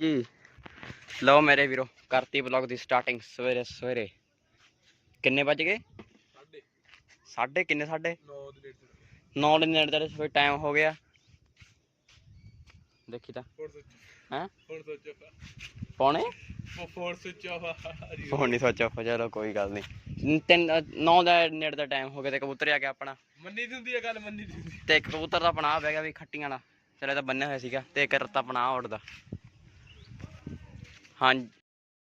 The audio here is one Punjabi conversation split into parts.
ਜੀ। ਲਓ ਮੇਰੇ ਵੀਰੋ ਕਰਤੀ ਬਲੌਗ ਦੀ ਸਟਾਰਟਿੰਗ ਸਵੇਰੇ ਸਵੇਰੇ। ਕਿੰਨੇ ਵੱਜ ਗਏ? ਸਾਢੇ। ਸਾਢੇ ਕਿੰਨੇ ਸਾਢੇ? 9 ਦੇ ਡੇਢ 9 ਦੇ ਨੇੜੇ ਤੇੜੇ ਸਵੇਰ ਟਾਈਮ ਹੋ ਗਿਆ। ਦੇਖੀ ਤਾਂ। ਫੋਰ ਸੋਚ ਹੈਂ? ਫੋਰ ਸੋਚੋ ਪੌਣੇ? ਫੋਰ ਸੋਚੋ ਫੋਨ ਨਹੀਂ ਸੋਚੋ ਚਲੋ ਕੋਈ ਗੱਲ ਨਹੀਂ ਤਿੰਨ 9 ਦਾ ਨੇੜੇ ਦਾ ਟਾਈਮ ਹੋ ਗਿਆ ਤੇ ਕਬੂਤਰ ਆ ਗਿਆ ਆਪਣਾ। ਮੰਨੀ ਦੀ ਹੁੰਦੀ ਹੈ ਗੱਲ ਮੰਨੀ ਦੀ ਤੇ ਇੱਕ ਕਬੂਤਰ ਦਾ ਆਪਣਾ ਆ ਬਹਿ ਗਿਆ ਵੀ ਖੱਟੀਆਂ ਵਾਲਾ। ਚਲੋ ਤਾਂ ਬੰਨਿਆ ਹੋਇਆ ਸੀਗਾ ਤੇ ਇੱਕ ਰੱਤਾ ਆਪਣਾ ਆਹ ਉੱਡਦਾ। ਹਾਂ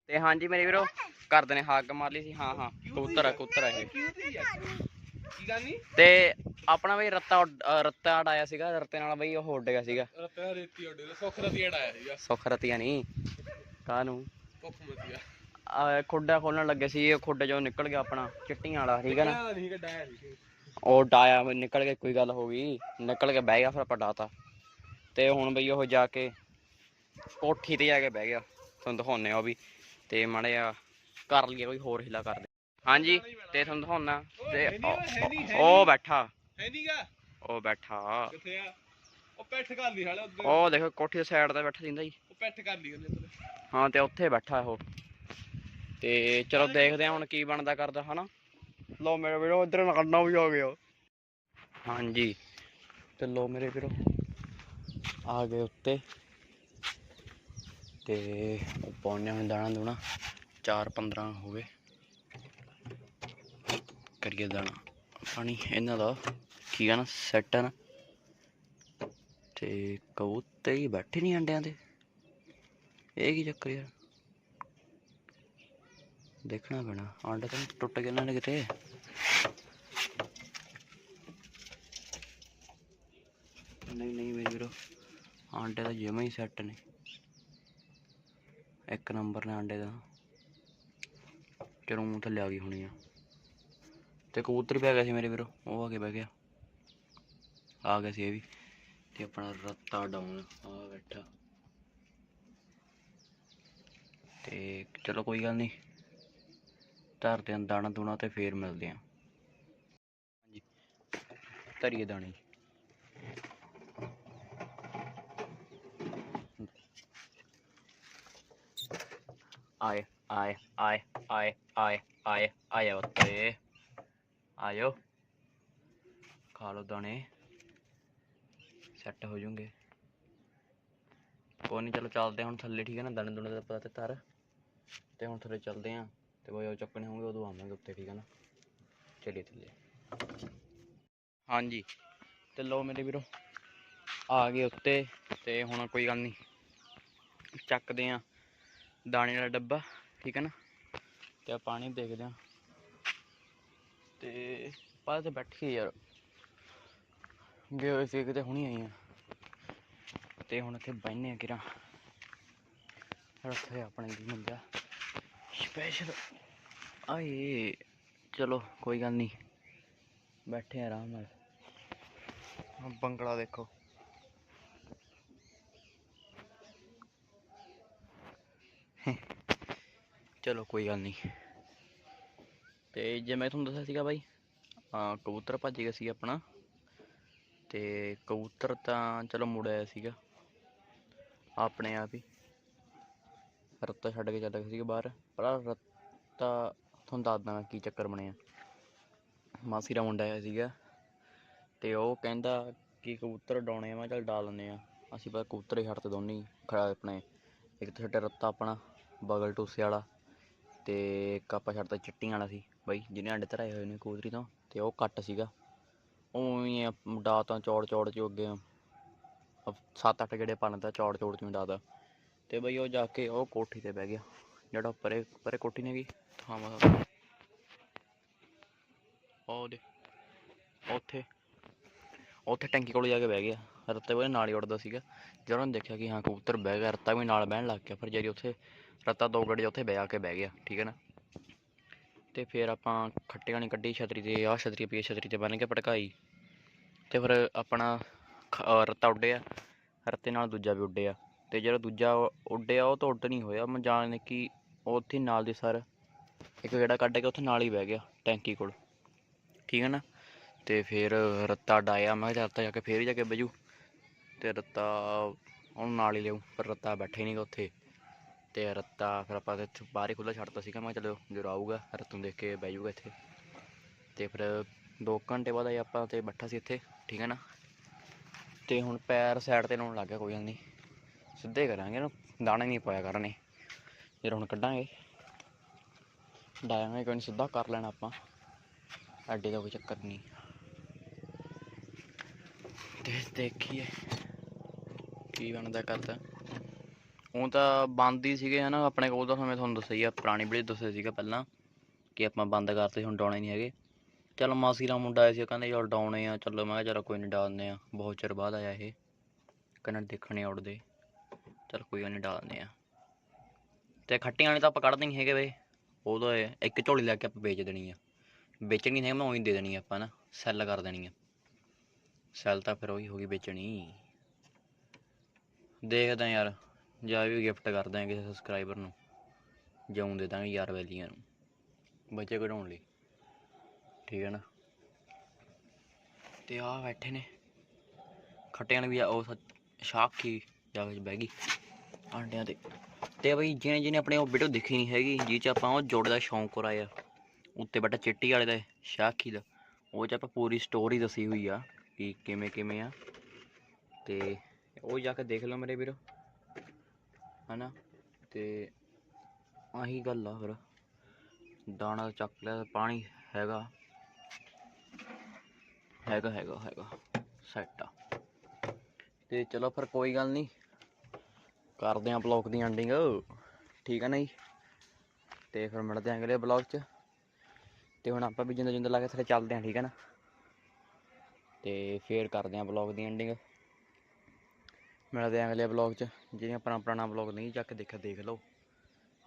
ਤੇ ਹਾਂਜੀ ਮੇਰੇ ਵੀਰੋ ਘਰਦੇ ਨੇ ਹਾਕ ਮਾਰ ਲਈ ਸੀ ਹਾਂ ਹਾਂ ਕਬੂਤਰ ਆ ਕਬੂਤਰ ਆ ਇਹ। ਕੀ ਤੇ ਆਪਣਾ ਬਈ ਰੱਤਾ ਉੱਡ- ਰੱਤਾ ਆਇਆ ਸੀਗਾ ਰੱਤੇ ਨਾਲ ਬਈ ਉਹ ਉੱਡ ਗਿਆ ਸੀਗਾ। ਰਤਨਾ ਰੇਤੀ ਉੱਡੇ ਸੁੱਖ ਦਾ ਆਇਆ ਸੀਗਾ। ਸੁੱਖ ਰਤੀਆਂ ਨਹੀਂ ਕਾਹਨੂੰ? ਭੁੱਖ ਮਤੀਆ ਆ ਖੁੱਡਾ ਖੋਲਣ ਲੱਗੇ ਸੀ ਇਹ ਖੁੱਡੇ ਚੋਂ ਨਿਕਲ ਗਿਆ ਆਪਣਾ ਚਿੱਟੀਆਂ ਵਾਲਾ ਠੀਕ ਹੈ ਨਾ? ਨਹੀਂ ਕੱਢਾਇਆ ਸੀ ਉਹ ਡਾਇਆ ਵੀ ਨਿਕਲ ਕੇ ਕੋਈ ਗੱਲ ਹੋ ਗਈ ਨਿਕਲ ਕੇ ਬਹਿ ਗਿਆ ਫਿਰ ਆਪਾਂ ਡਾਤਾ। ਤੇ ਹੁਣ ਬਈ ਉਹ ਜਾ ਕੇ ਕੋਠੀ ਤੇ ਜਾ ਕੇ ਬਹਿ ਗਿਆ। ਤੁਹਾਨੂੰ ਦਿਖਾਉਨੇ ਆ ਵੀ। ਤੇ ਮਾੜੇ ਆ ਕਰ ਲਈਏ ਕੋਈ ਹੋਰ ਹਿਲਾ ਕਰ ਦੇ। ਹਾਂਜੀ ਤੇ ਤੁਹਾਨੂੰ ਦਿਖਾਉਣਾ ਤੇ ਉਹ-। ਬੈਠਾ। ਉਹ ਬੈਠਾ। ਕਿੱਥੇ ਆ? ਉਹ ਪੈਠ ਕਰ ਲਈ ਹਾਲੇ ਉੱਧਰ। ਉਹ ਦੇਖੋ ਕੋਠੀ ਦੇ ਸਾਈਡ ਤੇ ਬੈਠਾ ਜਿੰਦਾ ਜੀ ਉਹ ਪੈਠ ਕਰ ਲਈ ਉਹਨੇ ਉੱਧਰ। ਹਾਂ ਤੇ ਉੱਥੇ ਬੈਠਾ ਉਹ। ਤੇ ਚਲੋ ਦੇਖਦੇ ਹਾਂ ਹੁਣ ਕੀ ਬਣਦਾ ਕਰਦਾ ਹਨਾ? ਲੋ ਮੇਰੇ ਵੀਰੋ ਇਧਰ ਨਗੜਨਾ ਵੀ ਹੋ ਗਿਆ। ਹਾਂਜੀ। ਤੇ ਲੋ ਮੇਰੇ ਵੀਰੋ ਆ ਗਏ ਉੱਤੇ। ਤੇ ਉਹ ਪਾਉਣੇ ਹੁਣ ਦਾਣਾ ਦੂਣਾ 4 15 ਹੋ ਗਏ ਕਰੀਏ ਦਾਣਾ। ਪਾਣੀ ਇਹਨਾਂ ਦਾ ਕੀ ਆ ਨਾ ਸੈੱਟ ਆ ਨਾ। ਤੇ ਕਬੂਤਰ ਹੀ ਬੈਠੇ ਨਹੀਂ ਅੰਡਿਆਂ ਤੇ ਇਹ ਕੀ ਚੱਕਰ ਯਾਰ? ਦੇਖਣਾ ਪੈਣਾ। ਆਂਡਾ ਤਾਂ ਟੁੱਟ ਗਿਆ ਇਹਨਾਂ ਨੇ ਕਿਤੇ। ਨਹੀਂ ਨਹੀਂ ਮੇਰੇ ਵੀਰੋ ਆਂਡੇ ਤਾਂ ਜਮਾ ਹੀ ਸੈੱਟ ਨੇ। ਇੱਕ ਨੰਬਰ ਨੇ ਆਂਡੇ ਦਾ। ਚਲੋ ਮੂੰਹ ਥੱਲੇ ਆ ਗਈ ਹੋਣੀ ਆ। ਤੇ ਕਬੂਤਰ ਵੀ ਆ ਗਿਆ ਸੀ ਮੇਰੇ ਵੀਰੋ, ਉਹ ਆ ਕੇ ਬਹਿ ਗਿਆ। ਆ ਗਿਆ ਸੀ ਇਹ ਵੀ। ਤੇ ਆਪਣਾ ਰੱਤਾ ਡਾਊਨ ਆ ਬੈਠਾ। ਤੇ ਚਲੋ ਕੋਈ ਗੱਲ ਨਹੀਂ। ਧਰਦੇ ਆਂ ਦਾਣਾ ਦੂਣਾ ਤੇ ਫੇਰ ਮਿਲਦੇ ਆਂ। ਹਾਂਜੀ, ਧਰੀਏ ਦਾਣੇ। ਆਏ ਆਏ ਆਏ ਆਏ ਆਏ ਆਏ ਆਏ ਉੱਤੇ ਆਇਓ ਖਾ ਲਓ ਦਾਣੇ ਸੈੱਟ ਹੋ ਜੂਗੇ ਕੋਈ ਨਹੀਂ ਚਲੋ ਚੱਲਦੇ ਹੁਣ ਥੱਲੇ ਠੀਕ ਹੈ ਨਾ ਦਾਣੇ ਦੁਣੇ ਦਾ ਪਤਾ ਤੇ ਧਰ ਤੇ ਹੁਣ ਥੱਲੇ ਚੱਲਦੇ ਆਂ ਤੇ ਉਹ ਚੱਕਣੇ ਹੋਣਗੇ ਉਦੋਂ ਆਵਾਂਗੇ ਉੱਤੇ ਠੀਕ ਹੈ ਨਾ ਚਲਿਏ ਥੱਲੇ ਹਾਂਜੀ ਤੇ ਲੋ ਮੇਰੇ ਵੀਰੋ ਆ ਗਏ ਉੱਤੇ ਤੇ ਹੁਣ ਕੋਈ ਗੱਲ ਨਹੀਂ ਚੱਕਦੇ ਆਂ ਦਾਣੇ ਵਾਲਾ ਡੱਬਾ, ਠੀਕ ਹੈ ਨਾ? ਤੇ ਆਹ ਪਾਣੀ ਦੇਖਦੇ ਆਂ ਤੇ ਪਾਸ ਤੇ ਬੈਠੀ ਯਾਰ। ਗਏ ਹੋਏ ਸੀ ਕਿਤੇ, ਹੁਣੀ ਆਈ ਆ ਤੇ ਹੁਣ ਇੱਥੇ ਬਹਿਨੇ ਆ ਕਿਰਾ। ਰੱਖਿਆ ਆਪਣੇ ਕੀ ਮਿਲਦਾ। ਸਪੈਸ਼ਲ ਆਏ, ਚਲੋ, ਕੋਈ ਗੱਲ ਨਹੀਂ। ਬੈਠੇ ਆਰਾਮ ਨਾਲ। ਬੰਗਲਾ ਦੇਖੋ। ਚਲੋ ਕੋਈ ਗੱਲ ਨਹੀਂ। ਤੇ ਜੇ ਮੈਂ ਤੁਹਾਨੂੰ ਦੱਸਿਆ ਸੀਗਾ ਬਾਈ ਆ ਕਬੂਤਰ ਭੱਜ ਗਿਆ ਸੀ ਆਪਣਾ। ਤੇ ਕਬੂਤਰ ਤਾਂ ਚਲੋ ਮੁੜ ਆਇਆ ਸੀਗਾ। ਆਪਣੇ ਆਪ ਹੀ। ਰੱਤਾ ਛੱਡ ਕੇ ਚੱਲ ਗਿਆ ਸੀਗਾ ਬਾਹਰ। ਪਰ ਰੱਤਾ, ਤੁਹਾਨੂੰ ਦੱਸਦਾ ਮੈਂ ਕੀ ਚੱਕਰ ਬਣਿਆ। ਮਾਸੀ ਦਾ ਮੁੰਡਾ ਆਇਆ ਸੀਗਾ। ਤੇ ਉਹ ਕਹਿੰਦਾ ਕਿ ਕਬੂਤਰ ਉਡਾਉਣੇ ਆ, ਮੈਂ ਚੱਲ ਡਾ ਲੈਂਦੇ ਆ। ਅਸੀਂ ਪਰ ਕਬੂਤਰ ਹੀ ਛੱਡਤੇ ਦੋਨੇ ਹੀ ਖੜਾ ਆਪਣੇ। ਇੱਕ ਤਾਂ ਛੱਡਿਆ ਰੱਤਾ ਆਪਣਾ। ਬਗਲ ਟੂਸੇ ਵਾਲਾ ਤੇ ਇੱਕ ਆਪਾਂ ਛੱਡਤਾ ਚਿੱਟੀਆਂ ਵਾਲਾ ਸੀ ਬਾਈ, ਜਿਹਨੇ ਅੰਡੇ ਧਰਾਏ ਹੋਏ ਨੇ ਕਬੂਤਰੀ ਤੋਂ ਤੇ ਉਹ ਕੱਟ ਸੀਗਾ। ਉਵੇਂ ਹੀ ਡਾ ਤਾਂ ਚੌੜ ਚੌੜ ਚ ਅੱਗੇ ਸੱਤ ਅੱਠ ਗੇੜੇ ਪਾਣ ਚੌੜ ਚੌੜ ਚ ਡਾਦਾ ਤੇ। ਬਈ ਉਹ ਜਾ ਕੇ ਉਹ ਕੋਠੀ ਤੇ ਬਹਿ ਗਿਆ, ਜਿਹੜਾ ਪਰੇ ਪਰੇ ਕੋਠੀ ਨੇ ਗਈ ਥਾਂ ਉਹ ਦੇ ਉੱਥੇ ਉੱਥੇ ਟੈਂਕੀ ਕੋਲ ਜਾ ਕੇ ਬਹਿ ਗਿਆ ਰੱਤਾ ਵੀ ਨਾਲ ਹੀ ਉੱਡਦਾ ਸੀਗਾ। ਜਦੋਂ ਉਹਨੇ ਦੇਖਿਆ ਕਿ ਹਾਂ ਕਬੂਤਰ ਬਹਿ ਗਿਆ ਰੱਤਾ ਵੀ ਨਾਲ ਬਹਿਣ ਲੱਗ ਗਿਆ, ਫਿਰ ਜਿਹੜੀ ਉੱਥੇ ਰੱਤਾ ਦੋ ਗੜੇ ਉੱਥੇ ਬਹਿ ਆ ਕੇ ਬਹਿ ਗਿਆ, ਠੀਕ ਹੈ ਨਾ? ਤੇ ਫਿਰ ਆਪਾਂ ਖੱਟੇ ਵਾਲੀ ਕੱਢੀ ਛਤਰੀ ਤੇ, ਆਹ ਛਤਰੀ ਪਈ ਛਤਰੀ ਤੇ ਬੰਨ ਕੇ ਭੜਕਾਈ। ਤੇ ਫਿਰ ਆਪਣਾ ਖ- ਰੱਤਾ ਉੱਡਿਆ, ਰੱਤੇ ਨਾਲ ਦੂਜਾ ਵੀ ਉੱਡਿਆ। ਤੇ ਜਿਹੜਾ ਦੂਜਾ ਉੱਡਿਆ, ਉਹ ਤਾਂ ਉੱਡ ਨਹੀਂ ਹੋਇਆ। ਮੈਂ ਜਾਣ ਕਿ ਉਹ ਉੱਥੇ ਨਾਲ ਦੀ ਸਰ, ਇੱਕ ਗੇੜਾ ਕੱਢ ਕੇ ਉੱਥੇ ਨਾਲ ਹੀ ਬਹਿ ਗਿਆ, ਟੈਂਕੀ ਕੋਲ। ਠੀਕ ਹੈ ਨਾ? ਤੇ ਫਿਰ ਰੱਤਾ ਡਾਇਆ ਮੈਂ ਕਿਹਾ ਰੱਤਾ ਜਾ ਕੇ ਫੇਰ ਹੀ ਜਾ ਕੇ ਬਜੂ ਤੇ ਰੱਤਾ ਉਹਨੂੰ ਨਾਲ ਹੀ ਲਿਆਉ ਪਰ ਰੱਤਾ ਬੈਠੇ ਨਹੀਂ ਉੱਥੇ। ਤੇ ਰੱਤਾ, ਫਿਰ ਆਪਾਂ ਤੇ ਇੱਥੇ ਬਾਹਰ ਹੀ ਖੁੱਲ੍ਹਾ ਛੱਡਤਾ ਸੀਗਾ, ਮੈਂ ਕਿਹਾ ਚਲੋ ਜਦੋਂ ਆਊਗਾ, ਰੱਤ ਨੂੰ ਦੇਖ ਕੇ ਬਹਿ ਜਾਊਗਾ ਇੱਥੇ। ਤੇ ਫਿਰ 2 ਘੰਟੇ ਬਾਅਦ ਆਏ ਆਪਾਂ ਤੇ ਬੈਠਾ ਸੀ ਇੱਥੇ, ਠੀਕ ਹੈ ਨਾ? ਤੇ ਹੁਣ ਪੈਰ ਸਾਈਡ ਤੇ ਲਾਉਣ ਲੱਗ ਗਿਆ, ਕੋਈ ਗੱਲ ਨਹੀਂ। ਸਿੱਧੇ ਕਰਾਂਗੇ ਇਹਨੂੰ, ਦਾਣੇ ਨਹੀਂ ਪਾਇਆ ਕਰਨੇ। ਜਦੋਂ ਹੁਣ ਕੱਢਾਂਗੇ। ਡਾਇਆਂਗੇ ਕੋਈ ਸਿੱਧਾ ਕਰ ਲੈਣਾ ਆਪਾਂ। ਐਡੇ ਦਾ ਕੋਈ ਚੱਕਰ ਨਹੀਂ। ਤੇ ਦੇਖੀਏ, ਕੀ ਬਣਦਾ ਕਰਦਾ ਉਹ ਤਾਂ ਬੰਦ ਹੀ ਸੀਗੇ ਹਨਾ, ਆਪਣੇ ਕੋਲ ਤਾਂ ਮੈਂ ਤੁਹਾਨੂੰ ਦੱਸਿਆ ਹੀ ਆ, ਪੁਰਾਣੀ ਵੀਡੀਓ ਦੱਸਿਆ ਸੀਗਾ ਪਹਿਲਾਂ ਕਿ ਆਪਾਂ ਬੰਦ ਕਰਤੇ, ਹੁਣ ਡਾਉਣੇ ਨਹੀਂ ਹੈਗੇ। ਚਲ ਮਾਸੀ ਦਾ ਮੁੰਡਾ ਆਇਆ ਸੀ, ਉਹ ਕਹਿੰਦੇ ਯਾਰ ਡਾਉਣੇ ਆ, ਚਲੋ ਮੈਂ ਕਿਹਾ ਚਲੋ ਕੋਈ ਨਹੀਂ ਡਾਲਦੇ ਆ। ਬਹੁਤ ਚਿਰ ਬਾਅਦ ਆਇਆ ਇਹ, ਕਹਿੰਦਾ ਦੇਖਣੇ ਉੱਡਦੇ ਚਲ ਕੋਈ ਗੱਲ ਨਹੀਂ ਡਾਲਦੇ ਆ। ਤੇ ਖੱਟੀਆਂ ਵਾਲੇ ਤਾਂ ਆਪਾਂ ਕੱਢਦੇ ਨਹੀਂ ਹੈਗੇ ਵੇ ਉਹ ਤਾਂ ਇੱਕ ਝੋਲੀ ਲੈ ਕੇ ਆਪਾਂ ਵੇਚ ਦੇਣੀ ਆ। ਵੇਚਣੀ ਨਹੀਂ ਮੈਂ ਉਹੀ ਦੇ ਦੇਣੀ ਆ ਆਪਾਂ ਨਾ, ਸੈੱਲ ਕਰ ਦੇਣੀ ਆ। ਸੈੱਲ ਤਾਂ ਫਿਰ ਉਹੀ ਹੋ ਗਈ ਵੇਚਣੀ। ਦੇਖਦਾ ਯਾਰ। ਜਾਂ ਵੀ ਗਿਫਟ ਕਰ ਦਾਂਗੇ ਕਿਸੇ ਸਬਸਕ੍ਰਾਈਬਰ ਨੂੰ ਜਿਉਂ ਦੇ ਦਾਂਗੇ ਯਾਰ ਵੈਲੀਆਂ ਨੂੰ, ਬੱਚੇ ਕਢਾਉਣ ਲਈ, ਠੀਕ ਹੈ ਨਾ? ਤੇ ਆ ਬੈਠੇ ਨੇ, ਖੱਟਿਆਂ ਵੀ ਆ- ਉਹ ਸੱਚ- ਸ਼ਾਖੀ ਜਾ ਕੇ ਬਹਿ ਗਈ, ਆਂਡਿਆਂ ਤੇ। ਤੇ ਬਈ ਜਿਹਨੇ ਜਿਹਨੇ ਆਪਣੇ ਉਹ ਵੀਡੀਓ ਦੇਖੀ ਨਹੀਂ ਹੈਗੀ ਜਿਹ ਚ ਆਪਾਂ ਉਹ ਜੋੜੇ ਦਾ ਸ਼ੌਂਕ ਕਰਾਇਆ ਉੱਤੇ ਬੈਠਾ ਚਿੱਟੀ ਵਾਲੇ ਦਾ ਸ਼ਾਖੀ ਦਾ, ਉਹ ਚ ਆਪਾਂ ਪੂਰੀ ਸਟੋਰੀ ਦੱਸੀ ਹੋਈ ਆ ਕਿ ਕਿਵੇਂ ਕਿਵੇਂ ਆ। ਤੇ ਉਹ ਜਾ ਕੇ ਦੇਖ ਲਓ ਮੇਰੇ ਵੀਰੋ। ਹੈ ਨਾ ਅਤੇ ਆਹੀ ਗੱਲ ਆ ਫਿਰ। ਦਾਣਾ ਚੱਕ ਲਿਆ, ਪਾਣੀ ਹੈਗਾ। ਹੈਗਾ ਹੈਗਾ ਹੈਗਾ। ਸੈੱਟ ਆ। ਤੇ ਚਲੋ ਫਿਰ ਕੋਈ ਗੱਲ ਨਹੀਂ ਕਰਦੇ ਆਂ ਬਲੌਗ ਦੀ ਐਂਡਿੰਗ ਠੀਕ ਆ ਨਾ ਜੀ ਤੇ ਫਿਰ ਮਿਲਦੇ ਆਂ ਅਗਲੇ ਬਲੌਗ 'ਚ। ਤੇ ਹੁਣ ਆਪਾਂ ਵੀ ਜਿੰਦਾ ਜਿੰਦਾ ਲਾ ਕੇ ਥੱਲੇ ਚੱਲਦੇ ਆਂ, ਠੀਕ ਹੈ ਨਾ? ਤੇ ਫੇਰ ਕਰਦੇ ਆਂ ਬਲੌਗ ਦੀ ਐਂਡਿੰਗ ਮਿਲਦੇ ਆਂ ਅਗਲੇ ਬਲੌਗ 'ਚ, ਜਿਹੜੀਆਂ ਆਪਣਾ ਪੁਰਾਣਾ ਬਲੌਗ ਨਹੀਂ ਚੱਕ ਕੇ ਦੇਖਿਆ, ਦੇਖ ਲਓ।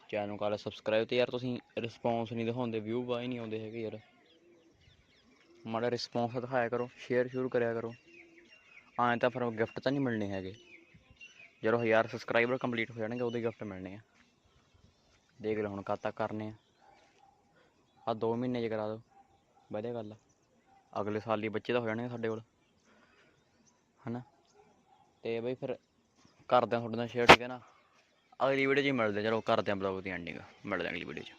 ਚੈਨਲ ਨੂੰ ਕਰ ਸਬਸਕ੍ਰਾਈਬ ਤੇ ਯਾਰ, ਤੁਸੀਂ ਰਿਸਪੌਂਸ ਨਹੀਂ ਦਿਖਾਉਂਦੇ ਵਿਊ ਵਾਈ ਨਹੀਂ ਆਉਂਦੇ ਹੈਗੇ ਯਾਰ। ਮਾੜਾ ਰਿਸਪੌਂਸ ਦਿਖਾਇਆ ਕਰੋ ਸ਼ੇਅਰ ਸ਼ੁਰੂ ਕਰਿਆ ਕਰੋ। ਐਂ ਤਾਂ ਫਿਰ ਗਿਫਟ ਤਾਂ ਨਹੀਂ ਮਿਲਣੇ ਹੈਗੇ। ਜਦੋਂ 1000 ਸਬਸਕ੍ਰਾਈਬਰ ਕੰਪਲੀਟ ਹੋ ਜਾਣਗੇ ਉਹਦੇ ਗਿਫਟ ਮਿਲਣੇ ਆ। ਦੇਖ ਲਓ ਹੁਣ ਕਦ ਤੱਕ ਕਰਨੇ ਆ। ਆ 2 ਮਹੀਨੇ ਚ ਕਰਾ ਦਿਓ, ਵਧੀਆ ਗੱਲ ਆ। ਅਗਲੇ ਸਾਲ ਹੀ ਬੱਚੇ ਤਾਂ ਹੋ ਜਾਣਗੇ ਸਾਡੇ ਕੋਲ। ਹਨਾ? ਤੇ ਬਈ ਫਿਰ ਕਰਦੇ ਆ ਤੁਹਾਡੇ ਨਾਲ ਸ਼ੇਅਰ ਠੀਕ ਹੈ ਨਾ? ਅਗਲੀ ਵੀਡੀਓ 'ਚ ਹੀ ਮਿਲਦੇ ਆ, ਚਲੋ ਕਰਦੇ ਆ ਬਲੌਗ ਦੀ ਐਂਡਿੰਗ ਮਿਲਦੇ ਆ ਅਗਲੀ ਵੀਡੀਓ 'ਚ।